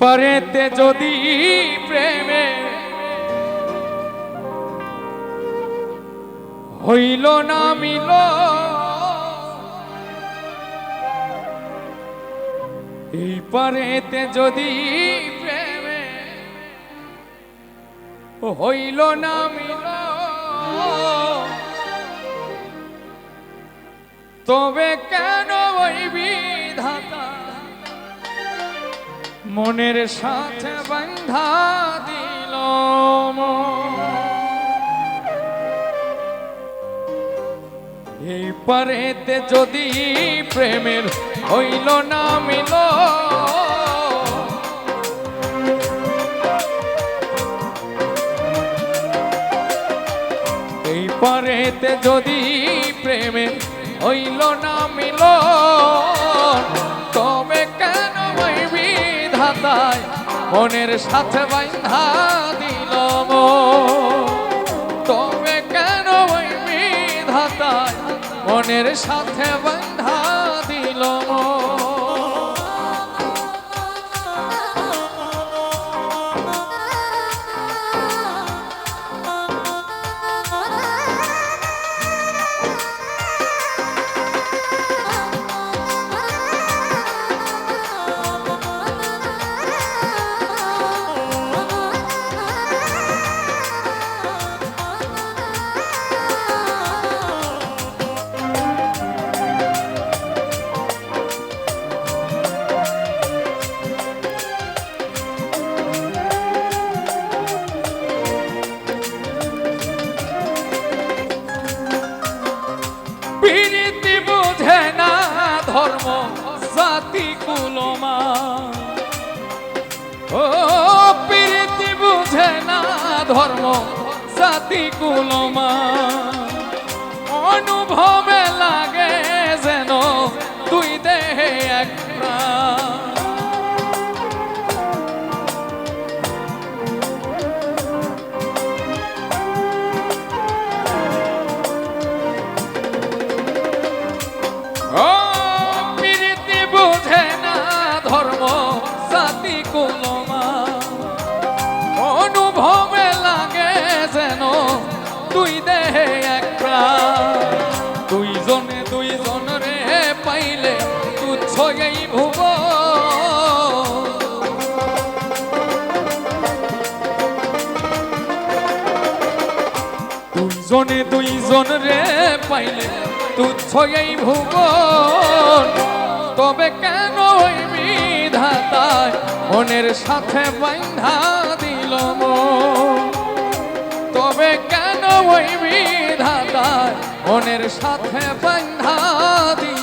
পরেতে যদি প্রেমে হইল না মিল, এই পরেতে যদি প্রেমে হইল না মিল, তবে কেন ওই বিধাতা মনের সাথে বন্ধা দিল। এই পরেতে যদি প্রেমের হইল না মিল এই পরেতে যদি প্রেমের হইল না মিল মনের সাথে বাইন্ধা দিল। তবে কেন ওই বিধাতায় মনের সাথে বাইন্ধা দিল মন। জাতি কুলমা ও প্রীতি বুঝে না ধর্ম সাথী জাতি কুলমা অনুভবে লাগে যেন দুই দেহে এক দুইজনে দুইজন রে পাইলে তুচ্ছ এই ভুব। দুইজনে দুইজন রে পাইলে তুচ্ছ এই ভুবন তবে কেন বিধাতায় মনের সাথে বাইন্ধা দিল? তবে কেন ওই বিধাতায় মনের সাথে বাইন্ধা দিল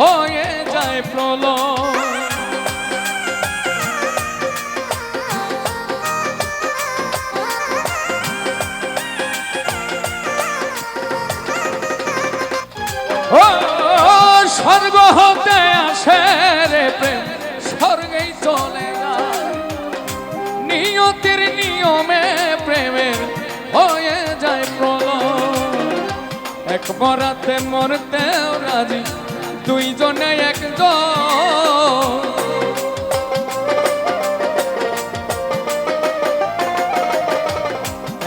হয়ে যায় প্রলয়। স্বর্গ হতে আসে রে প্রেম, স্বর্গেই চলে যায়। নিয়তির নিয়মে প্রেমের হয়ে যায় প্রলয়। এক বরাতে মরতেও রাজি দুইজনে একজন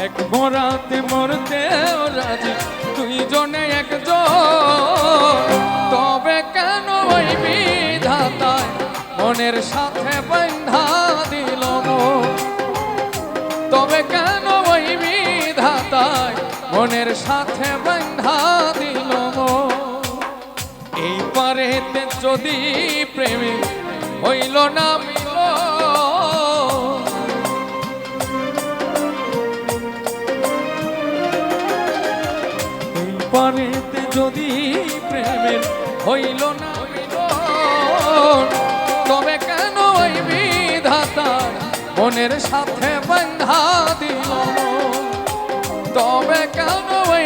এক বরাতে মরতেও রাজি, দুইজনে একজন তবে কেন ওই বিধাতায় মনের সাথে বন্ধা দিল তবে কেন ওই বিধাতায় মনের সাথে বন্ধা দিল? পারেতে যদি প্রেমে হইল না মিল। পারেতে যদি প্রেমের হইল না মিল। তবে কেন ওই বিধাতা মনের সাথে বন্ধা দিল তবে কেন ওই